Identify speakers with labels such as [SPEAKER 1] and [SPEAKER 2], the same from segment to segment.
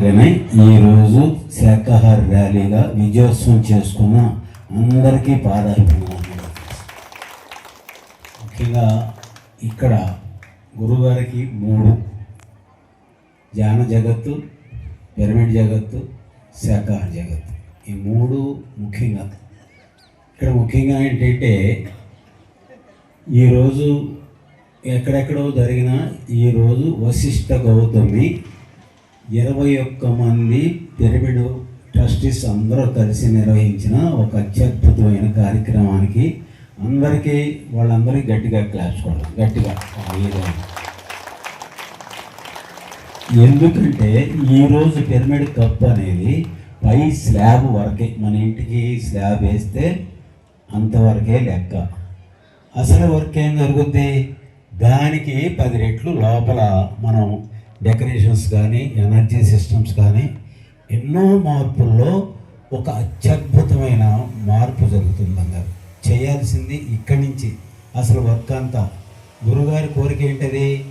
[SPEAKER 1] అలానే ఈరోజు శాకాహార ర్యాలీగా విజయోత్సవం చేసుకున్న అందరికీ పాదాభివందనాలు ముఖ్యంగా ఇక్కడ గురుగారికి మూడు. ధ్యాన జగత్తు పిరమిడ్ జగత్తు శాకాహార జగత్తు. ఈ మూడు ముఖ్యంగా. ఇక్కడ ముఖ్యంగా ఏంటంటే ఈరోజు ఎక్కడెక్కడో జరిగిన ఈరోజు వశిష్ఠ గౌతమి ఇరవై ఒక్క మంది పిరమిడ్ ట్రస్టీస్ అందరూ కలిసి నిర్వహించిన ఒక అత్యద్భుతమైన కార్యక్రమానికి అందరికీ వాళ్ళందరికీ గట్టిగా క్లాప్స్ కొడదాం. గట్టిగా. ఎందుకంటే ఈరోజు పిరమిడ్ కప్ అనేది పై స్లాబ్ వరకే మన ఇంటికి స్లాబ్ వేస్తే అంతవరకే లెక్క. అసలు వర్క్ ఏం జరుగుద్ది? దానికి పది రెట్లు లోపల మనం డెకరేషన్స్ కానీ ఎనర్జీ సిస్టమ్స్ కానీ ఎన్నో మార్పుల్లో ఒక అత్యద్భుతమైన మార్పు జరుగుతుంది అన్నారు చేయాల్సింది ఇక్కడి నుంచి. అసలు వర్క్ అంతా. గురుగారి కోరిక ఏంటది?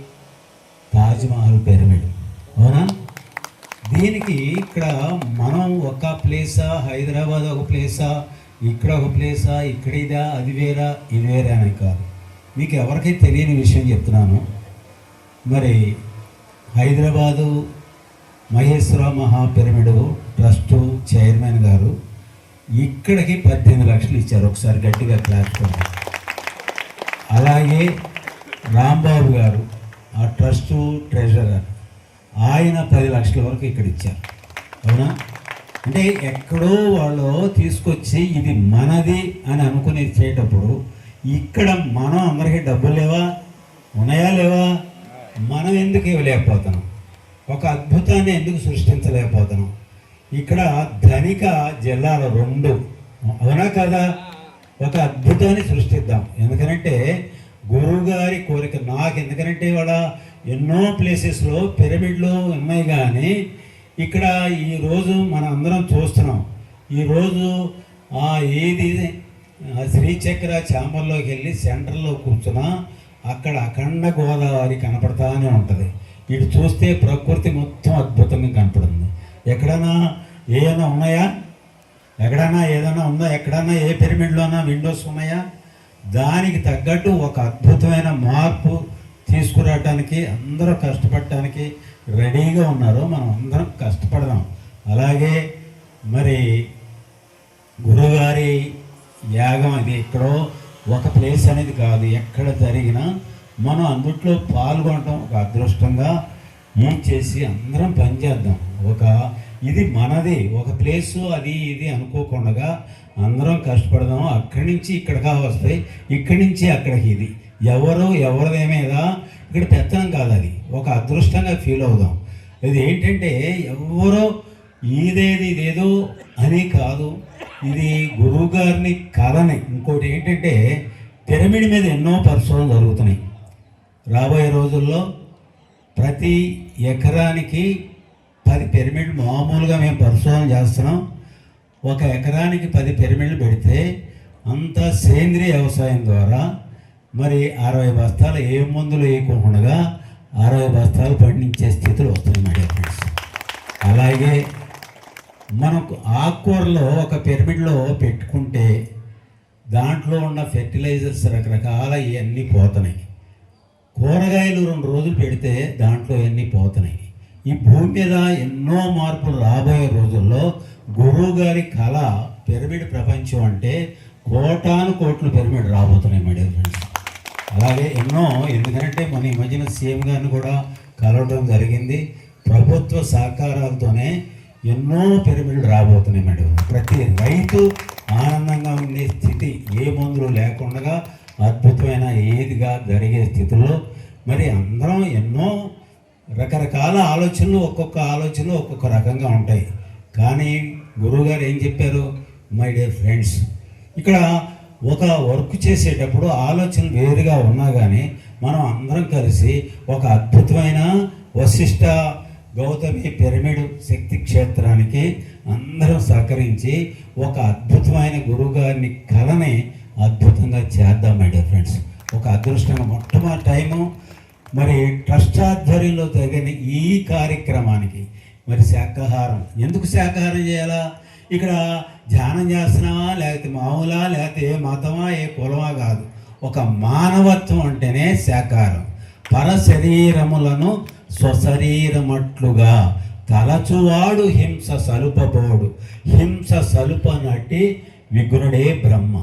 [SPEAKER 1] తాజ్మహల్ పిరమిడ్. అవునా? దీనికి ఇక్కడ మనం ఒక ప్లేసా హైదరాబాద్ ఒక ప్లేసా ఇక్కడ ఒక ప్లేసా ఇక్కడ ఇదా అది వేరా ఇది వేరా అని కాదు. మీకు ఎవరికీ తెలియని విషయం చెప్తున్నాను. మరి హైదరాబాదు మహేశ్వర మహా ట్రస్టు చైర్మన్ గారు ఇక్కడికి పద్దెనిమిది లక్షలు ఇచ్చారు. ఒకసారి గట్టిగా క్లాస్ అలాగే రాంబాబు గారు ఆ ట్రస్టు ట్రెజరర్ ఆయన పది లక్షల వరకు ఇక్కడ ఇచ్చారు. అవునా? అంటే ఎక్కడో వాళ్ళు తీసుకొచ్చి ఇది మనది అని అనుకుని చేయటప్పుడు ఇక్కడ మనం అందరికీ డబ్బులు లేవా? ఉన్నాయా లేవా? మనం ఎందుకు ఇవ్వలేకపోతున్నాం? ఒక అద్భుతాన్ని ఎందుకు సృష్టించలేకపోతున్నాం? ఇక్కడ ధనిక జిల్లాలు రెండు. అవునా కదా? ఒక అద్భుతాన్ని సృష్టిద్దాం. ఎందుకంటే గురువుగారి కోరిక నాకు ఎందుకంటే వాళ్ళ ఎన్నో ప్లేసెస్లో పిరమిడ్లు ఉన్నాయి కానీ ఇక్కడ ఈరోజు మనం అందరం చూస్తున్నాం. ఈరోజు ఆ ఏది శ్రీచక్ర చాంబర్లోకి వెళ్ళి సెంటర్లో కూర్చున్నా అక్కడ అఖండ గోదావరి కనపడతానే ఉంటుంది. ఇటు చూస్తే ప్రకృతి మొత్తం అద్భుతంగా కనపడుతుంది. ఎక్కడైనా ఏమైనా ఉన్నాయా? ఎక్కడైనా ఏదైనా ఉందా? ఎక్కడైనా ఏ పిరమిడ్లోనా? విండోస్ ఉన్నాయా? దానికి తగ్గట్టు ఒక అద్భుతమైన మార్పు తీసుకురావడానికి అందరూ కష్టపడటానికి రెడీగా ఉన్నారు మనం అందరం కష్టపడదాం. అలాగే మరి గురుగారి యాగం అది ఎక్కడో ఒక ప్లేస్ అనేది కాదు. ఎక్కడ జరిగినా మనం అందుట్లో పాల్గొనటం ఒక అదృష్టంగా మూవ్ చేసి అందరం పనిచేద్దాం ఒక ఇది మనది ఒక ప్లేసు అది ఇది అనుకోకుండా అందరం కష్టపడదాం. అక్కడి నుంచి ఇక్కడికా వస్తాయి ఇక్కడి నుంచి అక్కడికి ఇది. ఎవరు ఎవరిదేమేదా ఇక్కడ పెత్తనం కాదు అది. ఒక అదృష్టంగా ఫీల్ అవుదాం. ఇది ఏంటంటే ఎవరో ఇదేది ఇదేదో అని కాదు. ఇది గురువు గారిని కలని ఇంకోటి ఏంటంటే పిరమిడ్ మీద ఎన్నో పరిశోధనలు జరుగుతున్నాయి. రాబోయే రోజుల్లో ప్రతి ఎకరానికి పది పిరమిడ్ మామూలుగా మేము పరిశోధన చేస్తున్నాం. ఒక ఎకరానికి పది పిరమిడ్లు పెడితే అంతా సేంద్రియ వ్యవసాయం ద్వారా మరి అరవై బస్తాలు ఏ మందులు వేయకుండా అరవై బస్తాలు పండించే స్థితిలో వస్తున్నాయి మా అలాగే ఆకుకూరలో ఒక పిరమిడ్లో పెట్టుకుంటే దాంట్లో ఉన్న ఫెర్టిలైజర్స్ రకరకాల ఇవన్నీ పోతున్నాయి కూరగాయలు రెండు రోజులు పెడితే దాంట్లో ఇవన్నీ పోతున్నాయి ఈ భూమి మీద ఎన్నో మార్పులు రాబోయే రోజుల్లో గురువు గారి కళ పిరమిడ్ ప్రపంచం అంటే కోటాను కోట్లు పిరమిడ్ రాబోతున్నాయి మేడం డియర్ ఫ్రెండ్స్ అలాగే ఎన్నో ఎందుకంటే మన ఈ మధ్యన సీఎం గారిని కూడా కలవడం జరిగింది. ప్రభుత్వ సహకారాలతోనే ఎన్నో పిరమిడ్లు రాబోతున్నాయి మేడం. ప్రతి రైతు ఆనందంగా ఉండే స్థితి ఏ మందులు లేకుండా అద్భుతమైన ఏదిగా జరిగే స్థితిలో మరి అందరం ఎన్నో రకరకాల ఆలోచనలు ఒక్కొక్క ఆలోచనలు ఒక్కొక్క రకంగా ఉంటాయి. కానీ గురువుగారు ఏం చెప్పారు? మై డియర్ ఫ్రెండ్స్ ఇక్కడ ఒక వర్క్ చేసేటప్పుడు ఆలోచన వేరుగా ఉన్నా కానీ మనం అందరం కలిసి ఒక అద్భుతమైన వశిష్ట గౌతమి పిరమిడ్ శక్తి క్షేత్రానికి అందరం సహకరించి ఒక అద్భుతమైన గురువుగారిని కళని అద్భుతంగా చేద్దాం మై డియర్ ఫ్రెండ్స్ ఒక అదృష్టంగా మొట్టమొదటి టైము. మరి ట్రస్ట్ ఆధ్వర్యంలో జరిగిన ఈ కార్యక్రమానికి మరి శాకాహారం. ఎందుకు శాకాహారం చేయాలా? ఇక్కడ ధ్యానం చేస్తున్నావా? లేకపోతే మామూలా? లేకపోతే ఏ మతమా? ఏ కులమా కాదు. ఒక మానవత్వం అంటేనే శాకాహారం. పర శరీరములను స్వశరీరమట్లుగా తలచువాడు హింస సలుపబోడు. హింస సలుపనట్టి విగ్రుడే బ్రహ్మ.